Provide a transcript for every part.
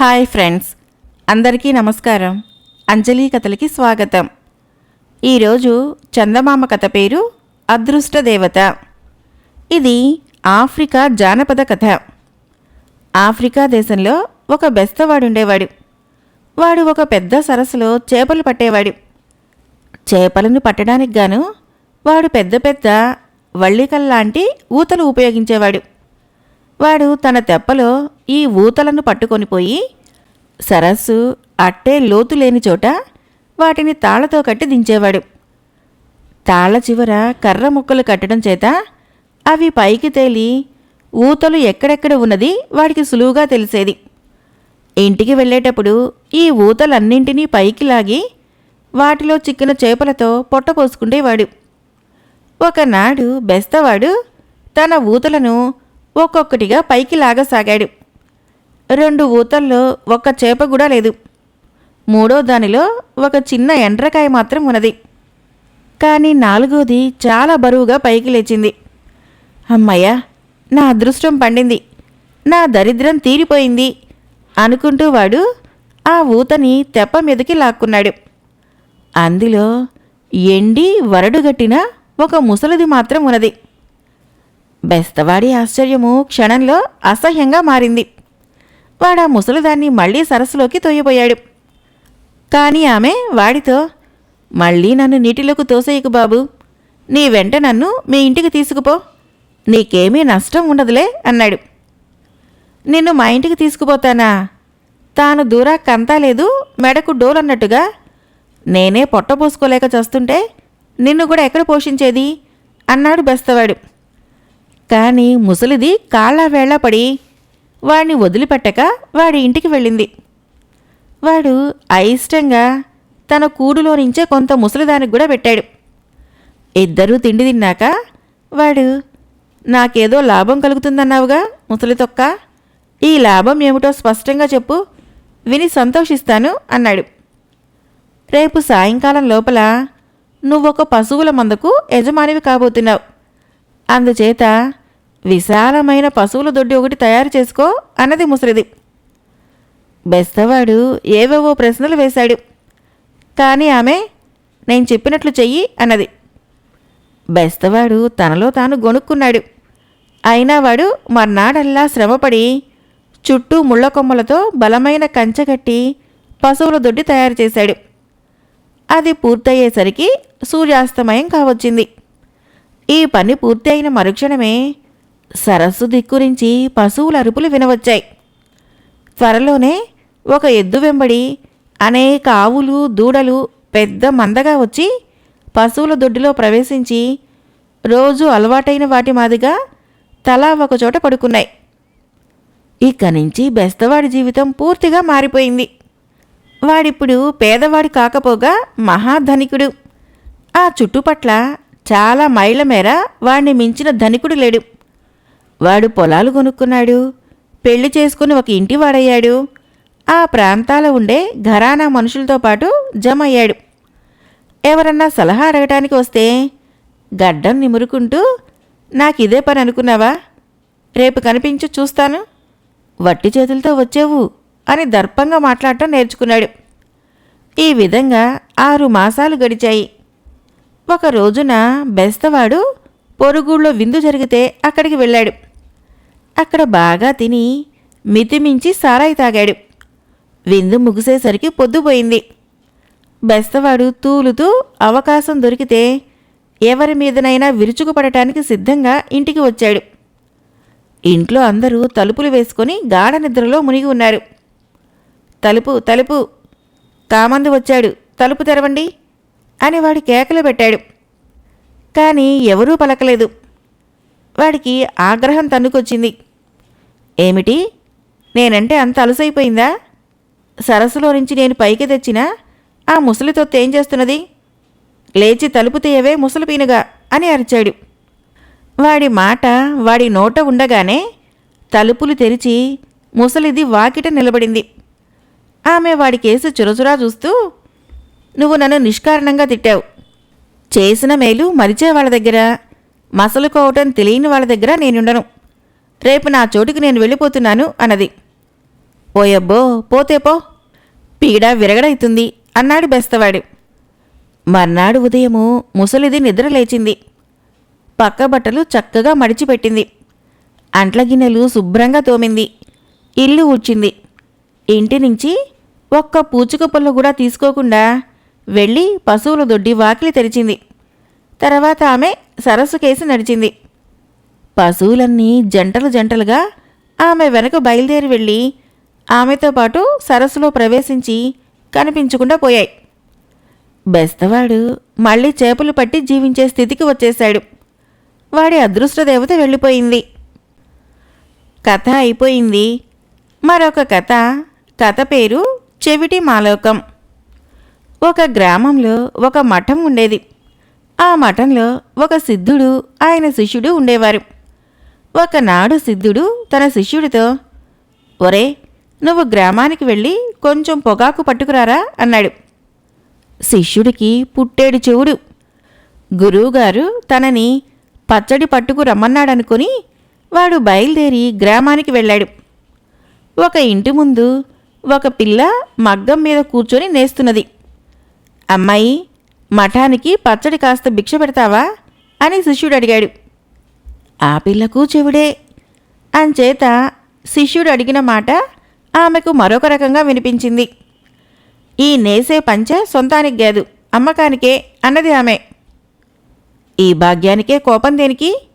Hi friends అందరికీ నమస్కారం. అంజలి కథలకి స్వాగతం. ఈరోజు చందమామ కథ పేరు అదృష్ట దేవత. ఇది ఆఫ్రికా జానపద కథ. ఆఫ్రికా దేశంలో ఒక బెస్తవాడుండేవాడు వాడు ఒక పెద్ద సరస్సులో చేపలు పట్టేవాడు. చేపలను పట్టడానికి గాను వాడు పెద్ద పెద్ద వళ్ళికల్లాంటి ఊతలు ఉపయోగించేవాడు. వాడు తన తెప్పలో ఈ ఊతలను పట్టుకొని పోయి సరస్సు అట్టే లోతు లేని చోట వాటిని తాళ్ళతో కట్టి దించేవాడు. తాళ్ళ చివర కర్ర ముక్కలు కట్టడం చేత అవి పైకి తేలి ఊతలు ఎక్కడెక్కడ ఉన్నది వాడికి సులువుగా తెలిసేది. ఇంటికి వెళ్ళేటప్పుడు ఈ ఊతలన్నింటినీ పైకి లాగి వాటిలో చిక్కిన చేపలతో పొట్ట పోసుకుండేవాడు. ఒకనాడు బెస్తవాడు తన ఊతలను ఒక్కొక్కటిగా పైకి లాగసాగాడు. రెండు ఊతల్లో ఒక్క చేప కూడా లేదు. మూడో దానిలో ఒక చిన్న ఎండ్రకాయ మాత్రం ఉన్నది. కానీ నాలుగోది చాలా బరువుగా పైకి లేచింది. అమ్మయ్యా నా అదృష్టం పండింది. నా దరిద్రం తీరిపోయింది అనుకుంటూ వాడు ఆ ఊతని తెప్ప మీదకి లాక్కున్నాడు. అందులో ఎండి వరడుగట్టిన ఒక ముసలిది మాత్రం ఉన్నది. బెస్తవాడి ఆశ్చర్యము క్షణంలో అసహ్యంగా మారింది. వాడా ముసలిదాన్ని మళ్ళీ సరస్సులోకి తోయబోయాడు. కానీ ఆమె వాడితో మళ్ళీ నన్ను నీటిలోకి తోసేయకు బాబు. నీ వెంట నన్ను మీ ఇంటికి తీసుకుపో. నీకేమీ నష్టం ఉండదులే అన్నాడు. నిన్ను మా ఇంటికి తీసుకుపోతానా? తాను దూరా కంతా లేదు మెడకు డోలన్నట్టుగా నేనే పొట్ట పోసుకోలేక చస్తుంటే నిన్ను కూడా ఎక్కడ పోషించేది? అన్నాడు బెస్తవాడు. కానీ ముసలిది కాళ్ళ వేళ పడి వాడిని వదిలిపెట్టక వాడి ఇంటికి వెళ్ళింది. వాడు అయిష్టంగా తన కూడులో నుంచే కొంత ముసలిదానికి కూడా పెట్టాడు. ఇద్దరూ తిండి తిన్నాక వాడు నాకేదో లాభం కలుగుతుందన్నావుగా ముసలి తొక్క ఈ లాభం ఏమిటో స్పష్టంగా చెప్పు విని సంతోషిస్తాను అన్నాడు. రేపు సాయంకాలం లోపల నువ్వొక పశువుల మందకు యజమానివి కాబోతున్నావు. అందుచేత విశాలమైన పశువుల దొడ్డి ఒకటి తయారు చేసుకో అన్నది ముసలిది. బెస్తవాడు ఏవేవో ప్రశ్నలు వేశాడు. కానీ ఆమె నేను చెప్పినట్లు చెయ్యి అన్నది. బెస్తవాడు తనలో తాను గొనుక్కున్నాడు అయినా వాడు మర్నాడల్లా శ్రమపడి చుట్టూ ముళ్ళ కొమ్మలతో బలమైన కంచె కట్టి పశువుల దొడ్డి తయారు చేశాడు. అది పూర్తయ్యేసరికి సూర్యాస్తమయం కావచ్చింది. ఈ పని పూర్తి అయిన మరుక్షణమే సరస్సు దిక్కురించి పశువుల అరుపులు వినవచ్చాయి. త్వరలోనే ఒక ఎద్దు వెంబడి అనేక ఆవులు దూడలు పెద్ద మందగా వచ్చి పశువుల దొడ్డిలో ప్రవేశించి రోజు అలవాటైన వాటి మాదిగా తలా ఒకచోట పడుకున్నాయి. ఇక నుంచి బెస్తవాడి జీవితం పూర్తిగా మారిపోయింది. వాడిప్పుడు పేదవాడి కాకపోగా మహాధనికుడు. ఆ చుట్టుపట్ల చాలా మైళ్ళ మేర వాడిని మించిన ధనికుడు లేడు. వాడు పొలాలు కొనుక్కున్నాడు. పెళ్ళి చేసుకుని ఒక ఇంటి వాడయ్యాడు. ఆ ప్రాంతాల ఉండే ఘరానా మనుషులతో పాటు జమ అయ్యాడు ఎవరన్నా సలహా అడగటానికి వస్తే గడ్డం నిమురుకుంటూ నాకు ఇదే పని అనుకున్నావా? రేపు కనిపించు చూస్తాను. వట్టి చేతులతో వచ్చేవు అని దర్పంగా మాట్లాడటం నేర్చుకున్నాడు. ఈ విధంగా ఆరు మాసాలు గడిచాయి. ఒక రోజున బెస్తవాడు పొరుగుళ్ళో విందు జరిగితే అక్కడికి వెళ్ళాడు. అక్కడ బాగా తిని మితిమించి సారాయి తాగాడు. విందు ముగిసేసరికి పొద్దుపోయింది బెస్తవాడు తూలుతూ అవకాశం దొరికితే ఎవరి మీదనైనా విరుచుకుపడటానికి సిద్ధంగా ఇంటికి వచ్చాడు. ఇంట్లో అందరూ తలుపులు వేసుకొని గాఢ నిద్రలో మునిగి ఉన్నారు. తలుపు తలుపు. కామందు వచ్చాడు. తలుపు తెరవండి అని వాడి కేకలు పెట్టాడు. కానీ ఎవరూ పలకలేదు. వాడికి ఆగ్రహం తన్నుకొచ్చింది. ఏమిటి? నేనంటే అంత అలసైపోయిందా? సరస్సులో నుంచి నేను పైకి తెచ్చిన ఆ ముసలితో ఏం చేస్తున్నది? లేచి తలుపు తీయవే ముసలిపీనుగా అని అరిచాడు. వాడి మాట వాడి నోట ఉండగానే తలుపులు తెరిచి ముసలిది వాకిట నిలబడింది. ఆమె వాడి కేసు చురచురా చూస్తూ నువ్వు నన్ను నిష్కారణంగా తిట్టావు. చేసిన మేలు మరిచే వాళ్ళ దగ్గర మసలుకోవటం తెలియని వాళ్ళ దగ్గర నేనుండను. రేపు నా చోటుకి నేను వెళ్ళిపోతున్నాను అన్నది. ఓయబ్బో పోతే పో. పీడ విరగడైతుంది అన్నాడు బెస్తవాడు. మర్నాడు ఉదయము ముసలిది నిద్ర లేచింది. పక్క బట్టలు చక్కగా మడిచిపెట్టింది. అంట్ల గిన్నెలు శుభ్రంగా తోమింది. ఇల్లు ఊడ్చింది. ఇంటి నుంచి ఒక్క పూచుక పుల్ల కూడా తీసుకోకుండా వెళ్ళి పశువుల దొడ్డి వాకిలి తెరిచింది. తర్వాత ఆమె సరస్సుకేసి నడిచింది. పశువులన్నీ జంటలు జంటలుగా ఆమె వెనక బయలుదేరి వెళ్ళి ఆమెతో పాటు సరస్సులో ప్రవేశించి కనిపించకుండా పోయాయి. బెస్తవాడు మళ్ళీ చేపలు పట్టి జీవించే స్థితికి వచ్చేశాడు. వాడి అదృష్టదేవత వెళ్ళిపోయింది. కథ అయిపోయింది. మరొక కథ కథ పేరు చెవిటి మాలోకం. ఒక గ్రామంలో ఒక మఠం ఉండేది. ఆ మఠంలో ఒక సిద్ధుడు ఆయన శిష్యుడు ఉండేవారు. ఒకనాడు సిద్ధుడు తన శిష్యుడితో ఒరే నువ్వు గ్రామానికి వెళ్ళి కొంచెం పొగాకు పట్టుకురారా? అన్నాడు. శిష్యుడికి పుట్టేడు చెవుడు. గురువుగారు తనని పచ్చడి పట్టుకు రమ్మన్నాడనుకుని వాడు బయలుదేరి గ్రామానికి వెళ్ళాడు. ఒక ఇంటి ముందు ఒక పిల్ల మగ్గం మీద కూర్చొని నేస్తున్నది. అమ్మాయి మఠానికి పచ్చడి కాస్త భిక్ష పెడతావా? అని శిష్యుడు అడిగాడు. ఆ పిల్లకు చెవుడే అంచేత శిష్యుడు అడిగిన మాట ఆమెకు మరొక రకంగా వినిపించింది. ఈ నేసే పంచ సొంతానికి గాదు అమ్మకానికే అన్నది ఆమె. ఈ భాగ్యానికే కోపం దేనికి?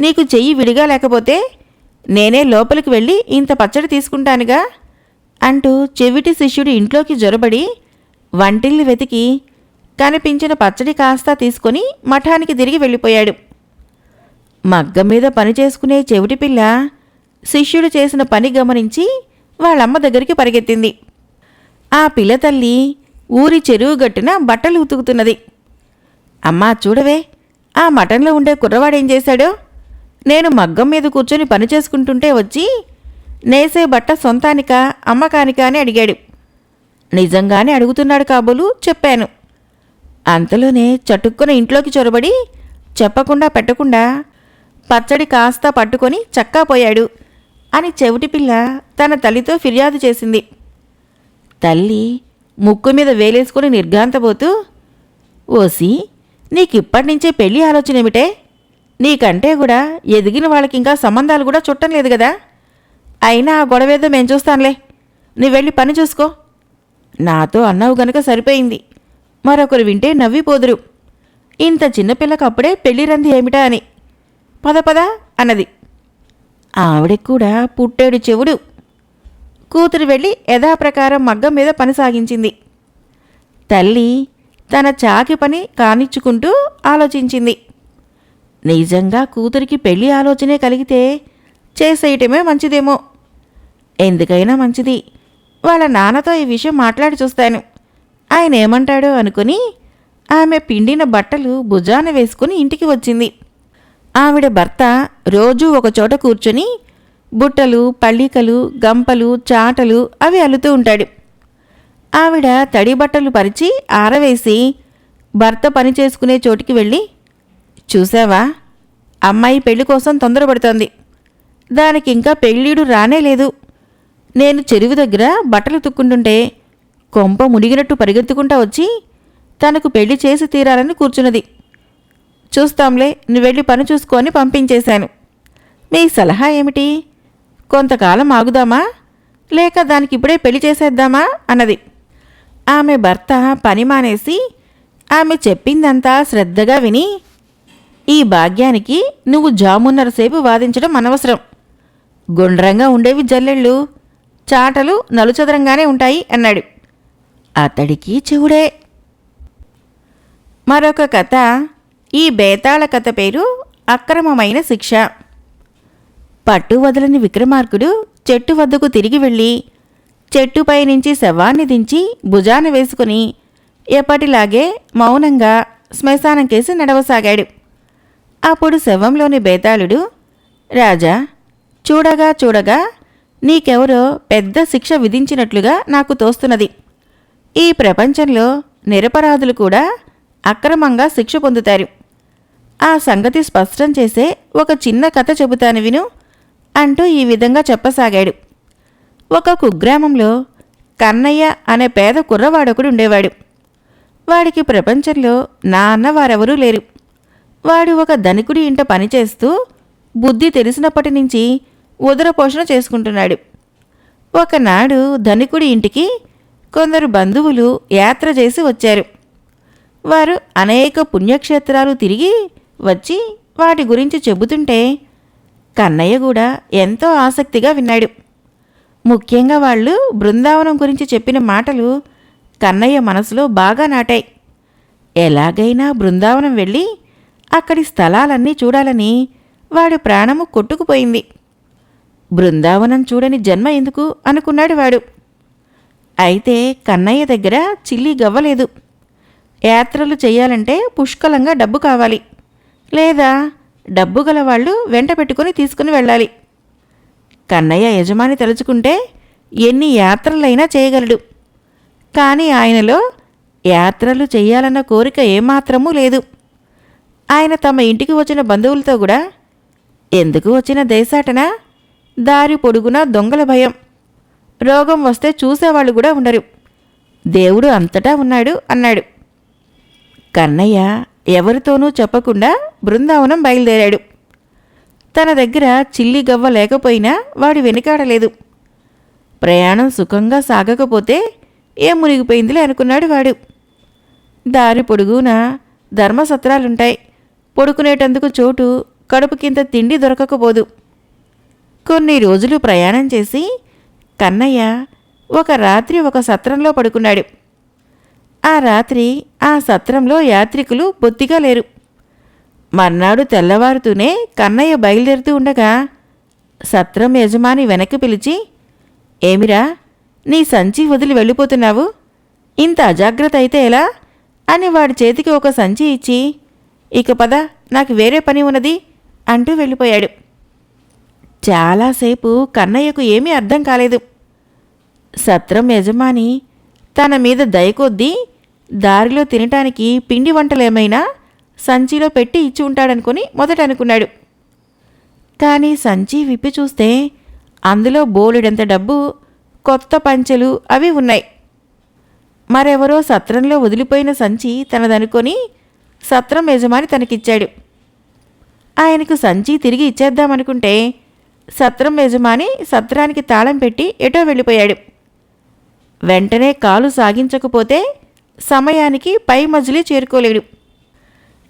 నీకు చెయ్యి విడిగా లేకపోతే నేనే లోపలికి వెళ్ళి ఇంత పచ్చడి తీసుకుంటానుగా? అంటూ చెవిటి శిష్యుడు ఇంట్లోకి జొరబడి వంటిల్ని వెతికి కనిపించిన పచ్చడి కాస్త తీసుకొని మఠానికి తిరిగి వెళ్ళిపోయాడు. మగ్గం మీద పని చేసుకునే చెవిటి పిల్ల శిష్యుడు చేసిన పని గమనించి వాళ్ళమ్మ దగ్గరికి పరిగెత్తింది. ఆ పిల్ల తల్లి ఊరి చెరువు గట్టున బట్టలు ఉతుకుతున్నది. అమ్మా చూడవే ఆ మటన్లో ఉండే కుర్రవాడేం చేశాడో? నేను మగ్గం మీద కూర్చొని పని చేసుకుంటుంటే వచ్చి నేసే బట్ట సొంతానికా అమ్మకానికా అని అడిగాడు. నిజంగానే అడుగుతున్నాడు కాబోలు చెప్పాను. అంతలోనే చటుక్కున ఇంట్లోకి చొరబడి చెప్పకుండా పెట్టకుండా పచ్చడి కాస్త పట్టుకొని చక్కా పోయాడు అని చెవిటి పిల్ల తన తల్లితో ఫిర్యాదు చేసింది. తల్లి ముక్కు మీద వేలేసుకుని నిర్ఘాంతపోతూ ఓసి నీకిప్పటి నుంచే పెళ్ళి ఆలోచన ఏమిటే నీకంటే కూడా ఎదిగిన వాళ్ళకి ఇంకా సంబంధాలు కూడా చుట్టం లేదు కదా అయినా ఆ గొడవేదో మేం చూస్తానులే. నీ వెళ్ళి పని చూసుకో. నాతో అన్నావు గనక సరిపోయింది. మరొకరు వింటే నవ్విపోదురు. ఇంత చిన్నపిల్లకి అప్పుడే పెళ్ళి రంది ఏమిటా అని. పద పద అన్నది. ఆవిడకి కూడా పుట్టేడు చెవుడు. కూతురు వెళ్ళి యథాప్రకారం మగ్గం మీద పని సాగించింది. తల్లి తన చాకి పని కానిచ్చుకుంటూ ఆలోచించింది. నిజంగా కూతురికి పెళ్ళి ఆలోచనే కలిగితే చేసేయటమే మంచిదేమో. ఎందుకైనా మంచిది. వాళ్ళ నాన్నతో ఈ విషయం మాట్లాడి చూస్తాను. ఆయన ఏమంటాడో అనుకుని ఆమె పిండిన బట్టలు భుజాన వేసుకుని ఇంటికి వచ్చింది. ఆవిడ భర్త రోజూ ఒకచోట కూర్చొని బుట్టలు పళ్ళికలు గంపలు చాటలు అవి అల్లుతూ ఉంటాడు. ఆవిడ తడి బట్టలు పరిచి ఆరవేసి భర్త పని చేసుకునే చోటికి వెళ్ళి చూసావా అమ్మాయి పెళ్ళి కోసం తొందరపడుతోంది. దానికి ఇంకా పెళ్ళీడు రానే లేదు. నేను చెరువు దగ్గర బట్టలు తుక్కుంటుంటే కొంప మునిగినట్టు పరిగెత్తుకుంటా వచ్చి తనకు పెళ్ళి చేసి తీరాలని కూర్చున్నది. చూస్తాంలే నువ్వు వెళ్ళి పని చూసుకొని పంపించేశాను. మీ సలహా ఏమిటి? కొంతకాలం ఆగుదామా? లేక దానికి ఇప్పుడే పెళ్ళి చేసేద్దామా? అన్నది. ఆమె భర్త పని మానేసి ఆమె చెప్పిందంతా శ్రద్ధగా విని ఈ భాగ్యానికి నువ్వు జామున్నరసేపు వాదించడం అనవసరం. గుండ్రంగా ఉండేవి జల్లెళ్ళు చాటలు నలుచదరంగానే ఉంటాయి అన్నాడు. అతడికి చెవుడే. మరొక కథ ఈ బేతాళ కథ పేరు అక్రమమైన శిక్ష. పట్టు వదలని విక్రమార్కుడు చెట్టు వద్దకు తిరిగి వెళ్ళి చెట్టుపై నుంచి శవాన్ని దించి భుజాన వేసుకుని ఎప్పటిలాగే మౌనంగా శ్మశానం కేసి నడవసాగాడు. అప్పుడు శవంలోని బేతాళుడు రాజా చూడగా చూడగా నీకెవరో పెద్ద శిక్ష విధించినట్లుగా నాకు తోస్తున్నది. ఈ ప్రపంచంలో నిరపరాధులు కూడా అక్రమంగా శిక్ష పొందుతారు. ఆ సంగతి స్పష్టం చేసే ఒక చిన్న కథ చెబుతాను విను అంటూ ఈ విధంగా చెప్పసాగాడు. ఒక కుగ్రామంలో కన్నయ్య అనే పేద కుర్రవాడొకడు ఉండేవాడు. వాడికి ప్రపంచంలో నాన్న వారెవరూ లేరు. వాడు ఒక ధనికుడి ఇంట పనిచేస్తూ బుద్ధి తెలిసినప్పటి నుంచి ఉదర పోషణ చేసుకుంటున్నాడు. ఒకనాడు ధనికుడి ఇంటికి కొందరు బంధువులు యాత్ర చేసి వచ్చారు. వారు అనేక పుణ్యక్షేత్రాలు తిరిగి వచ్చి వాటి గురించి చెబుతుంటే కన్నయ్య కూడా ఎంతో ఆసక్తిగా విన్నాడు. ముఖ్యంగా వాళ్ళు బృందావనం గురించి చెప్పిన మాటలు కన్నయ్య మనసులో బాగా నాటాయి. ఎలాగైనా బృందావనం వెళ్ళి అక్కడి స్థలాలన్నీ చూడాలని వాడి ప్రాణము కొట్టుకుపోయింది. బృందావనం చూడని జన్మ ఎందుకు అనుకున్నాడు వాడు. అయితే కన్నయ్య దగ్గర చిల్లి గవ్వలేదు. యాత్రలు చేయాలంటే పుష్కలంగా డబ్బు కావాలి. లేదా డబ్బు గలవాళ్ళు వెంట పెట్టుకుని తీసుకుని వెళ్ళాలి. కన్నయ్య యజమాని తలుచుకుంటే ఎన్ని యాత్రలైనా చేయగలడు. కానీ ఆయనలో యాత్రలు చేయాలన్న కోరిక ఏమాత్రమూ లేదు. ఆయన తమ ఇంటికి వచ్చిన బంధువులతో కూడా ఎందుకు వచ్చిన దేశాటన? దారి పొడుగునా దొంగల భయం. రోగం వస్తే చూసేవాళ్ళు కూడా ఉండరు. దేవుడు అంతటా ఉన్నాడు అన్నాడు. కన్నయ్య ఎవరితోనూ చెప్పకుండా బృందావనం బయలుదేరాడు. తన దగ్గర చిల్లి గవ్వ లేకపోయినా వాడు వెనుకాడలేదు. ప్రయాణం సుఖంగా సాగకపోతే ఏం మునిగిపోయిందిలే అనుకున్నాడు వాడు. దారి పొడుగున ధర్మసత్రాలుంటాయి. పడుకునేటందుకు చోటు కడుపుకింత తిండి దొరకకపోదు. కొన్ని రోజులు ప్రయాణం చేసి కన్నయ్య ఒక రాత్రి ఒక సత్రంలో పడుకున్నాడు. ఆ రాత్రి ఆ సత్రంలో యాత్రికులు బొత్తిగా లేరు. మర్నాడు తెల్లవారుతూనే కన్నయ్య బయలుదేరుతూ ఉండగా సత్రం యజమాని వెనక్కి పిలిచి ఏమిరా నీ సంచి వదిలి వెళ్ళిపోతున్నావు? ఇంత అజాగ్రత్త అయితే ఎలా? అని వాడి చేతికి ఒక సంచి ఇచ్చి ఇక పద నాకు వేరే పని ఉన్నది అంటూ వెళ్ళిపోయాడు. చాలాసేపు కన్నయ్యకు ఏమీ అర్థం కాలేదు. సత్రం యజమాని తన మీద దయకొద్దీ దారిలో తినటానికి పిండి వంటలేమైనా సంచిలో పెట్టి ఇచ్చి ఉంటాడనుకుని మొదట అనుకున్నాడు కానీ సంచి విప్పి చూస్తే అందులో బోలెడంత డబ్బు కొత్త పంచెలు అవి ఉన్నాయి. మరెవరో సత్రంలో వదిలిపోయిన సంచి తనదనుకొని సత్రం యజమాని తనకిచ్చాడు. ఆయనకు సంచి తిరిగి ఇచ్చేద్దామనుకుంటే సత్రం యజమాని సత్రానికి తాళం పెట్టి ఎటో వెళ్ళిపోయాడు. వెంటనే కాలు సాగించకపోతే సమయానికి పై మజిలి చేరుకోలేడు.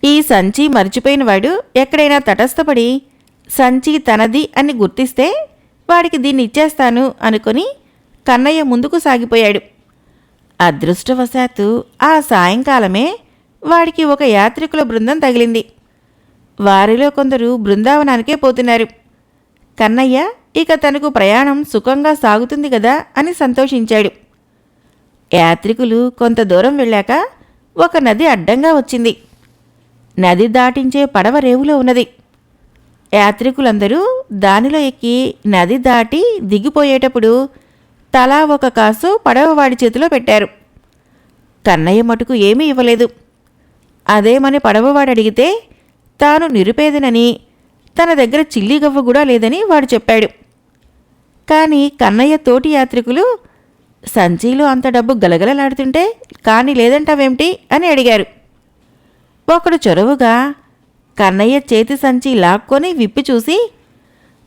ఈ సంచి మర్చిపోయినవాడు ఎక్కడైనా తటస్థపడి సంచి తనది అని గుర్తిస్తే వాడికి దీన్ని ఇచ్చేస్తాను అనుకొని కన్నయ్య ముందుకు సాగిపోయాడు. అదృష్టవశాత్తు ఆ సాయంకాలమే వాడికి ఒక యాత్రికుల బృందం తగిలింది. వారిలో కొందరు బృందావనానికే పోతున్నారు. కన్నయ్య ఇక తనకు ప్రయాణం సుఖంగా సాగుతుంది కదా అని సంతోషించాడు. యాత్రికులు కొంత దూరం వెళ్ళాక ఒక నది అడ్డంగా వచ్చింది. నది దాటించే పడవ రేవులో ఉన్నది. యాత్రికులందరూ దానిలో ఎక్కి నది దాటి దిగిపోయేటప్పుడు తలా ఒక కాసు పడవవాడి చేతిలో పెట్టారు. కన్నయ్య మటుకు ఏమీ ఇవ్వలేదు. అదేమని పడవవాడు అడిగితే తాను నిరుపేదనని తన దగ్గర చిల్లిగవ్వ కూడా లేదని వాడు చెప్పాడు. కానీ కన్నయ్య తోటి యాత్రికులు సంచిలో అంత డబ్బు గలగలలాడుతుంటే కానీ లేదంటావేమిటి? అని అడిగారు. ఒకడు చొరవుగా కన్నయ్య చేతి సంచి లాక్కొని విప్పి చూసి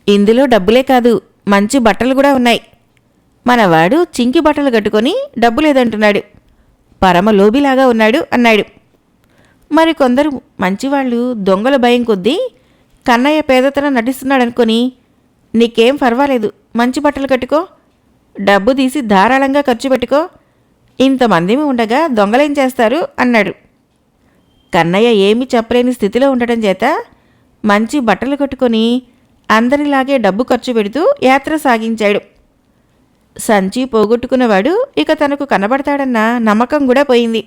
ఇందులో డబ్బులే కాదు మంచి బట్టలు కూడా ఉన్నాయి. మనవాడు చింకి బట్టలు కట్టుకొని డబ్బు లేదంటున్నాడు పరమ లోబిలాగా ఉన్నాడు అన్నాడు. మరి కొందరు మంచివాళ్ళు దొంగల భయం కొద్దీ కన్నయ్య పేదతనం నటిస్తున్నాడనుకొని నీకేం పర్వాలేదు మంచి బట్టలు కట్టుకో డబ్బు తీసి ధారాళంగా ఖర్చు పెట్టుకో. ఇంతమందిమి ఉండగా దొంగలేం చేస్తారు? అన్నాడు. కన్నయ్య ఏమీ చెప్పలేని స్థితిలో ఉండటం చేత మంచి బట్టలు కట్టుకొని అందరిలాగే డబ్బు ఖర్చు పెడుతూ యాత్ర సాగించాడు. సంచి పోగొట్టుకున్నవాడు ఇక తనకు కనబడతాడన్న నమ్మకం కూడా పోయింది.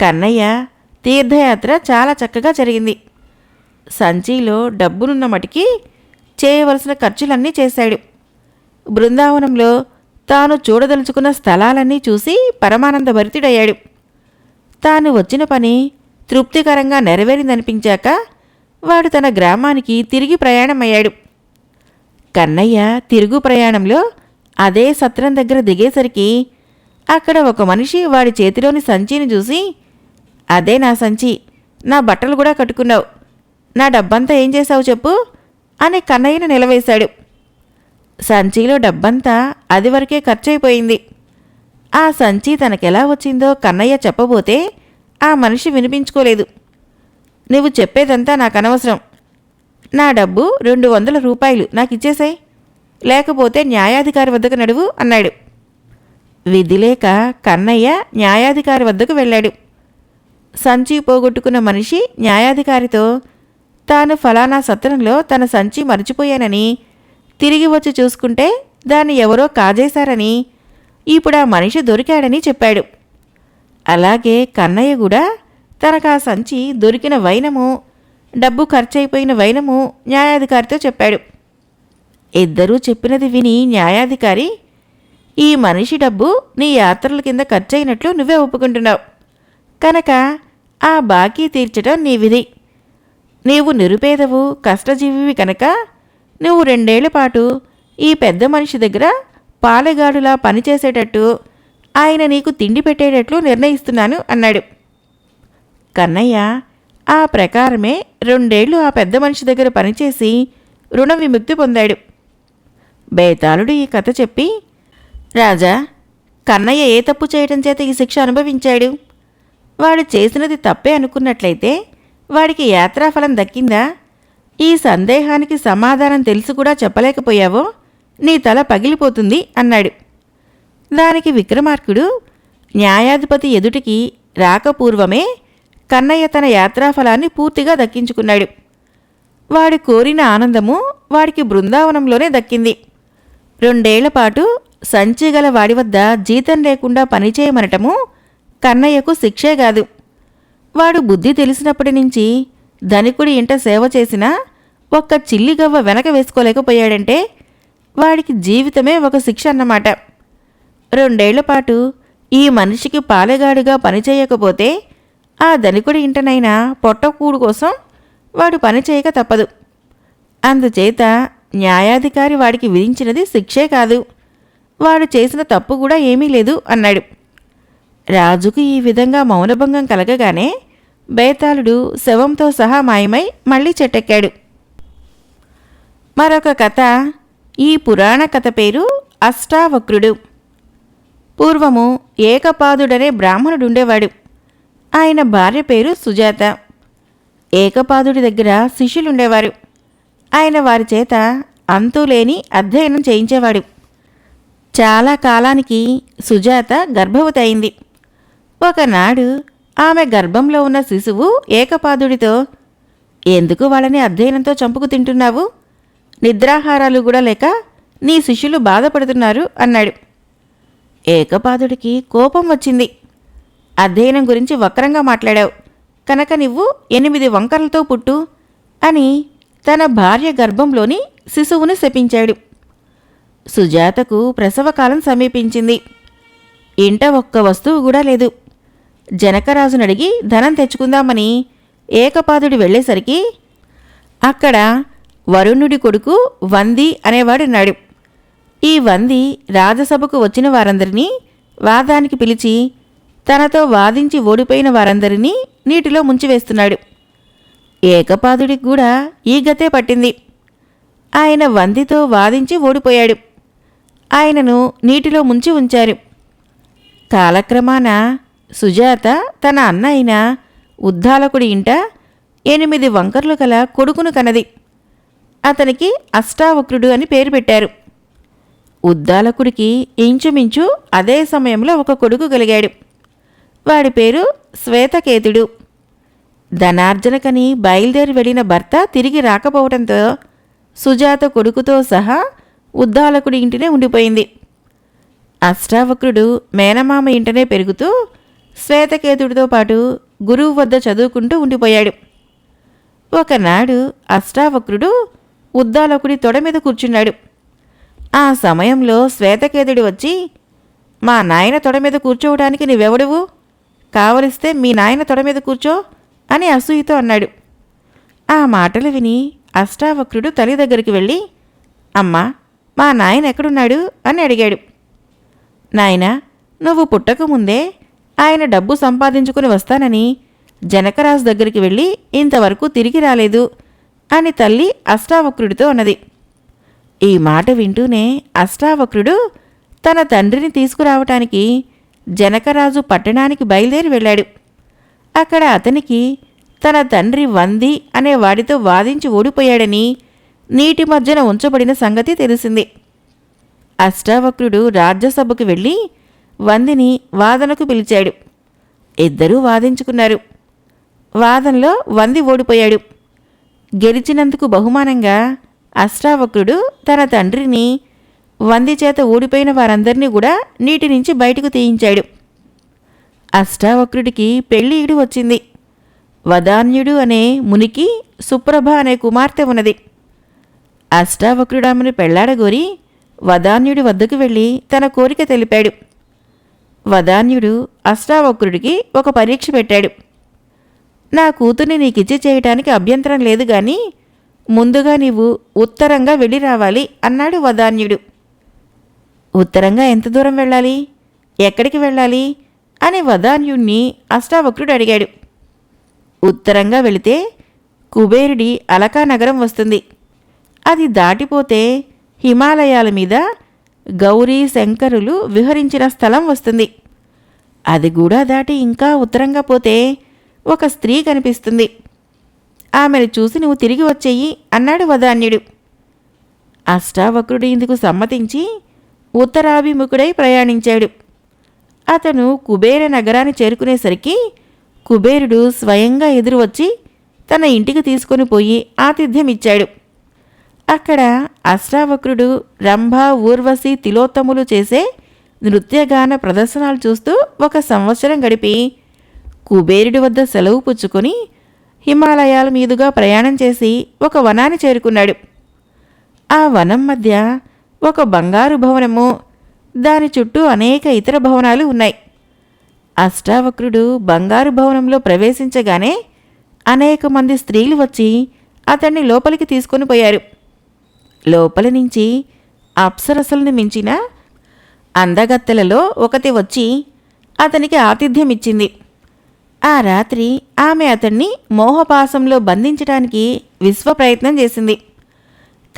కన్నయ్య తీర్థయాత్ర చాలా చక్కగా జరిగింది. సంచిలో డబ్బునున్న మటికి చేయవలసిన ఖర్చులన్నీ చేశాడు. బృందావనంలో తాను చూడదలుచుకున్న స్థలాలన్నీ చూసి పరమానంద భరితుడయ్యాడు తాను వచ్చిన పని తృప్తికరంగా నెరవేరిందనిపించాక వాడు తన గ్రామానికి తిరిగి ప్రయాణమయ్యాడు. కన్నయ్య తిరుగు ప్రయాణంలో అదే సత్రం దగ్గర దిగేసరికి అక్కడ ఒక మనిషి వాడి చేతిలోని సంచిని చూసి అదే నా సంచి నా బట్టలు కూడా కట్టుకున్నావు. నా డబ్బంతా ఏం చేశావు చెప్పు అని కన్నయ్యను నిలవేశాడు. సంచిలో డబ్బంతా అది వరకే ఖర్చయిపోయింది ఆ సంచి తనకెలా వచ్చిందో కన్నయ్య చెప్పబోతే ఆ మనిషి వినిపించుకోలేదు. నువ్వు చెప్పేదంతా నాకు అనవసరం నా డబ్బు రెండు వందల రూపాయలు నాకు ఇచ్చేసాయి లేకపోతే న్యాయాధికారి వద్దకు నడువు అన్నాడు. విధి లేక కన్నయ్య న్యాయాధికారి వద్దకు వెళ్ళాడు. సంచి పోగొట్టుకున్న మనిషి న్యాయాధికారితో తాను ఫలానా సత్రంలో తన సంచి మర్చిపోయానని తిరిగి వచ్చి చూసుకుంటే దాన్ని ఎవరో కాజేశారని ఇప్పుడు ఆ మనిషి దొరికాడని చెప్పాడు. అలాగే కన్నయ్య కూడా తనకు ఆ సంచి దొరికిన వైనము డబ్బు ఖర్చయిపోయిన వైనము న్యాయాధికారితో చెప్పాడు. ఇద్దరూ చెప్పినది విని న్యాయాధికారి ఈ మనిషి డబ్బు నీ యాత్రల కింద ఖర్చయినట్లు నువ్వే ఒప్పుకుంటున్నావు. కనుక ఆ బాకీ తీర్చడం నీ విధి నీవు నిరుపేదవు కష్టజీవివి కనుక నువ్వు రెండేళ్ళ పాటు ఈ పెద్ద మనిషి దగ్గర పాలెగాడులా పనిచేసేటట్టు ఆయన నీకు తిండి పెట్టేటట్లు నిర్ణయిస్తున్నాను అన్నాడు. కన్నయ్య ఆ ప్రకారమే రెండేళ్ళు ఆ పెద్ద మనిషి దగ్గర పనిచేసి రుణ విముక్తి పొందాడు. బేతాళుడు ఈ కథ చెప్పి రాజా కన్నయ్య ఏ తప్పు చేయడం చేత ఈ శిక్ష అనుభవించాడు? వాడు చేసినది తప్పే అనుకున్నట్లయితే వాడికి యాత్రాఫలం దక్కిందా? ఈ సందేహానికి సమాధానం తెలిసి కూడా చెప్పలేకపోయావో? నీ తల పగిలిపోతుంది అన్నాడు. దానికి విక్రమార్కుడు న్యాయాధిపతి ఎదుటికి రాకపూర్వమే కన్నయ్య తన యాత్రాఫలాన్ని పూర్తిగా దక్కించుకున్నాడు. వాడు కోరిన ఆనందము వాడికి బృందావనంలోనే దక్కింది. రెండేళ్ళ పాటు సంచి గల వాడి వద్ద జీతం లేకుండా పనిచేయమనటము కన్నయ్యకు శిక్షే కాదు. వాడు బుద్ధి తెలిసినప్పటి నుంచి ధనికుడి ఇంట సేవ చేసినా ఒక్క చిల్లిగవ్వ వెనక వేసుకోలేకపోయాడంటే వాడికి జీవితమే ఒక శిక్ష అన్నమాట. రెండేళ్ళ పాటు ఈ మనిషికి పాలెగాడుగా పనిచేయకపోతే ఆ ధనికుడి ఇంటనైనా పొట్టకూడు కోసం వాడు పనిచేయక తప్పదు. అందుచేత న్యాయాధికారి వాడికి విధించినది శిక్షే కాదు. వాడు చేసిన తప్పు కూడా ఏమీ లేదు అన్నాడు. రాజుకు ఈ విధంగా మౌనభంగం కలగగానే బేతాళుడు శవంతో సహా మాయమై మళ్ళీ చెట్టెక్కాడు మరొక కథ ఈ పురాణ కథ పేరు అష్టావక్రుడు. పూర్వము ఏకపాదుడనే బ్రాహ్మణుడుండేవాడు. ఆయన భార్య పేరు సుజాత. ఏకపాదుడి దగ్గర శిష్యులుండేవారు. ఆయన వారి చేత అంతులేని అధ్యయనం చేయించేవాడు. చాలా కాలానికి సుజాత గర్భవతి అయింది. ఒకనాడు ఆమె గర్భంలో ఉన్న శిశువు ఏకపాదుడితో ఎందుకు వాళ్ళని అధ్యయనంతో చంపుకు తింటున్నావు? నిద్రాహారాలు కూడా లేక నీ శిష్యులు బాధపడుతున్నారు అన్నాడు. ఏకపాదుడికి కోపం వచ్చింది. అధ్యయనం గురించి వక్రంగా మాట్లాడావు. కనుక నువ్వు ఎనిమిది వంకరలతో పుట్టు అని తన భార్య గర్భంలోని శిశువును శపించాడు. సుజాతకు ప్రసవకాలం సమీపించింది. ఇంట ఒక్క వస్తువు కూడా లేదు. జనకరాజునడిగి ధనం తెచ్చుకుందామని ఏకపాదుడు వెళ్ళేసరికి అక్కడ వరుణుడి కొడుకు వంది అనేవాడు ఉన్నాడు. ఈ వంది రాజసభకు వచ్చిన వారందరినీ వాదానికి పిలిచి తనతో వాదించి ఓడిపోయిన వారందరినీ నీటిలో ముంచివేస్తున్నాడు. ఏకపాదుడికి కూడా ఈ గతే పట్టింది. ఆయన వందితో వాదించి ఓడిపోయాడు. ఆయనను నీటిలో ముంచి ఉంచారు. కాలక్రమాన సుజాత తన అన్న అయిన ఉద్దాలకుడి ఇంట ఎనిమిది వంకర్లు గల కొడుకును కనది అతనికి అష్టావక్రుడు అని పేరు పెట్టారు. ఉద్దాలకుడికి ఇంచుమించు అదే సమయంలో ఒక కొడుకు కలిగాడు. వాడి పేరు శ్వేతకేతుడు. ధనార్జనకని బయలుదేరి వెళ్ళిన భర్త తిరిగి రాకపోవడంతో సుజాత కొడుకుతో సహా ఉద్దాలకుడి ఇంటినే ఉండిపోయింది. అష్టావక్రుడు మేనమామ ఇంటనే పెరుగుతూ శ్వేతకేతుడితో పాటు గురువు వద్ద చదువుకుంటూ ఉండిపోయాడు. ఒకనాడు అష్టావక్రుడు ఉద్దాలకుడి తొడ మీద కూర్చున్నాడు. ఆ సమయంలో శ్వేతకేతుడు వచ్చి మా నాయన తొడ మీద కూర్చోవడానికి నువ్వెవడువు? కావలిస్తే మీ నాయన తొడ మీద కూర్చో అని అసూయతో అన్నాడు. ఆ మాటలు విని అష్టావక్రుడు తల్లి దగ్గరికి వెళ్ళి అమ్మా మా నాయన ఎక్కడున్నాడు? అని అడిగాడు. నాయన నువ్వు పుట్టకముందే ఆయన డబ్బు సంపాదించుకుని వస్తానని జనకరాజు దగ్గరికి వెళ్ళి ఇంతవరకు తిరిగి రాలేదు అని తల్లి అష్టావక్రుడితో అన్నది. ఈ మాట వింటూనే అష్టావక్రుడు తన తండ్రిని తీసుకురావటానికి జనకరాజు పట్టణానికి బయలుదేరి వెళ్ళాడు. అక్కడ అతనికి తన తండ్రి వంది అనే వాడితో వాదించి ఓడిపోయాడని నీటి మధ్యన ఉంచబడిన సంగతి తెలిసింది. అష్టావక్రుడు రాజ్యసభకు వెళ్ళి వందిని వాదనకు పిలిచాడు. ఇద్దరూ వాదించుకున్నారు. వాదనలో వంది ఓడిపోయాడు. గెలిచినందుకు బహుమానంగా అష్టావక్రుడు తన తండ్రిని వంది చేత ఓడిపోయిన వారందరినీ కూడా నీటి నుంచి బయటకు తీయించాడు. అష్టావక్రుడికి పెళ్ళి వచ్చింది. వదాన్యుడు అనే మునికి సుప్రభ అనే కుమార్తె ఉన్నది. అష్టావక్రుడామును పెళ్ళాడగోరి వదాన్యుడి వద్దకు వెళ్ళి తన కోరిక తెలిపాడు. వదాన్యుడు అష్టావక్రుడికి ఒక పరీక్ష పెట్టాడు. నా కూతుర్ని నీకిచ్చి చేయటానికి అభ్యంతరం లేదు గాని ముందుగా నీవు ఉత్తరంగా వెళ్ళి రావాలి అన్నాడు వదాన్యుడు. ఉత్తరంగా ఎంత దూరం వెళ్ళాలి? ఎక్కడికి వెళ్ళాలి? అని వదాన్యుణ్ణి అష్టావక్రుడు అడిగాడు. ఉత్తరంగా వెళితే కుబేరుడి అలకా నగరం వస్తుంది. అది దాటిపోతే హిమాలయాల మీద గౌరీ శంకరులు విహరించిన స్థలం వస్తుంది. అది కూడా దాటి ఇంకా ఉత్తరంగా పోతే ఒక స్త్రీ కనిపిస్తుంది. ఆమెను చూసి నువ్వు తిరిగి వచ్చేయి అన్నాడు వదాన్యుడు. అష్టావక్రుడు ఇందుకు సమ్మతించి ఉత్తరాభిముఖుడై ప్రయాణించాడు. అతను కుబేర నగరాన్ని చేరుకునేసరికి కుబేరుడు స్వయంగా ఎదురు వచ్చి తన ఇంటికి తీసుకొని పోయి ఆతిథ్యం ఇచ్చాడు అక్కడ అష్టావక్రుడు రంభ ఊర్వశి తిలోత్తములు చేసే నృత్యగాన ప్రదర్శనలు చూస్తూ ఒక సంవత్సరం గడిపి కుబేరుడి వద్ద సెలవు పుచ్చుకొని హిమాలయాల మీదుగా ప్రయాణం చేసి ఒక వనాన్ని చేరుకున్నాడు. ఆ వనం మధ్య ఒక బంగారు భవనము దాని చుట్టూ అనేక ఇతర భవనాలు ఉన్నాయి. అష్టావక్రుడు బంగారు భవనంలో ప్రవేశించగానే అనేక మంది స్త్రీలు వచ్చి అతన్ని లోపలికి తీసుకొని పోయారు. లోపల నుంచి అప్సరసలను మించిన అందగత్తెలలో ఒకటి వచ్చి అతనికి ఆతిథ్యం ఇచ్చింది ఆ రాత్రి ఆమె అతన్ని మోహపాసంలో బంధించడానికి విశ్వ ప్రయత్నం చేసింది.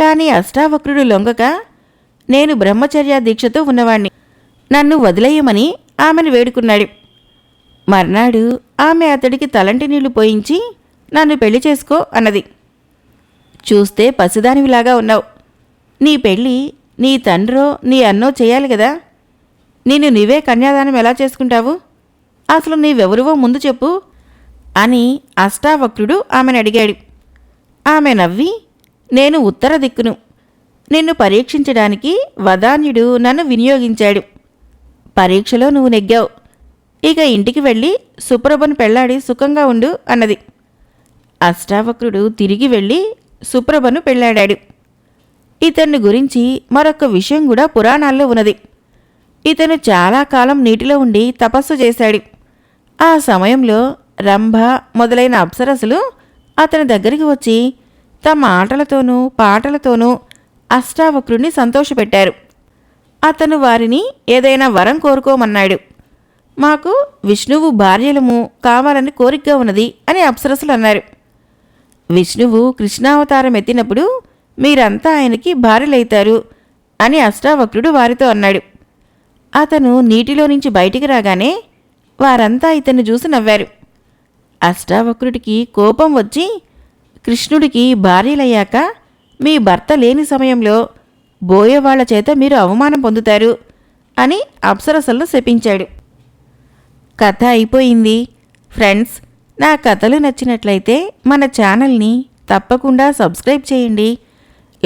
కానీ అష్టావక్రుడు లొంగక నేను బ్రహ్మచర్య దీక్షతో ఉన్నవాణ్ణి. నన్ను వదిలేయమని ఆమెను వేడుకున్నాడు. మర్నాడు ఆమె అతడికి తలంటి నీళ్ళు పోయించి నన్ను పెళ్ళి చేసుకో అన్నది. చూస్తే పసిదానివిలాగా ఉన్నావు. నీ పెళ్ళి నీ తండ్రో నీ అన్నో చేయాలి కదా? నిన్ను నీవే కన్యాదానం ఎలా చేసుకుంటావు? అసలు నీవెవరువో ముందు చెప్పు అని అష్టావక్రుడు ఆమెను అడిగాడు. ఆమె నవ్వి నేను ఉత్తర దిక్కును. నిన్ను పరీక్షించడానికి వదాన్యుడు నన్ను వినియోగించాడు. పరీక్షలో నువ్వు నెగ్గావు. ఇక ఇంటికి వెళ్ళి సుప్రభను పెళ్ళాడి సుఖంగా ఉండు అన్నది. అష్టావక్రుడు తిరిగి వెళ్ళి సుప్రభను పెళ్ళాడాడు. ఇతన్ని గురించి మరొక విషయం కూడా పురాణాల్లో ఉన్నది. ఇతను చాలా కాలం నీటిలో ఉండి తపస్సు చేశాడు. ఆ సమయంలో రంభ మొదలైన అప్సరసులు అతని దగ్గరికి వచ్చి తమ ఆటలతోనూ పాటలతోనూ అష్టావక్రుణ్ణి సంతోషపెట్టారు. అతను వారిని ఏదైనా వరం కోరుకోమన్నాడు. మాకు విష్ణువు భార్యలము కావాలని కోరికగా ఉన్నది అని అప్సరసులు అన్నారు. విష్ణువు కృష్ణావతారం ఎత్తినప్పుడు మీరంతా ఆయనకి భార్యలైతారు అని అష్టావక్రుడు వారితో అన్నాడు. అతను నీటిలో నుంచి బయటికి రాగానే వారంతా ఇతన్ని చూసి నవ్వారు. అష్టావక్రుడికి కోపం వచ్చి కృష్ణుడికి భార్యలయ్యాక మీ భర్త లేని సమయంలో బోయేవాళ్ళ చేత మీరు అవమానం పొందుతారు అని అప్సరసల్లో శపించాడు. కథ అయిపోయింది. ఫ్రెండ్స్ నా కథలు నచ్చినట్లయితే మన ఛానల్ని తప్పకుండా సబ్స్క్రైబ్ చేయండి.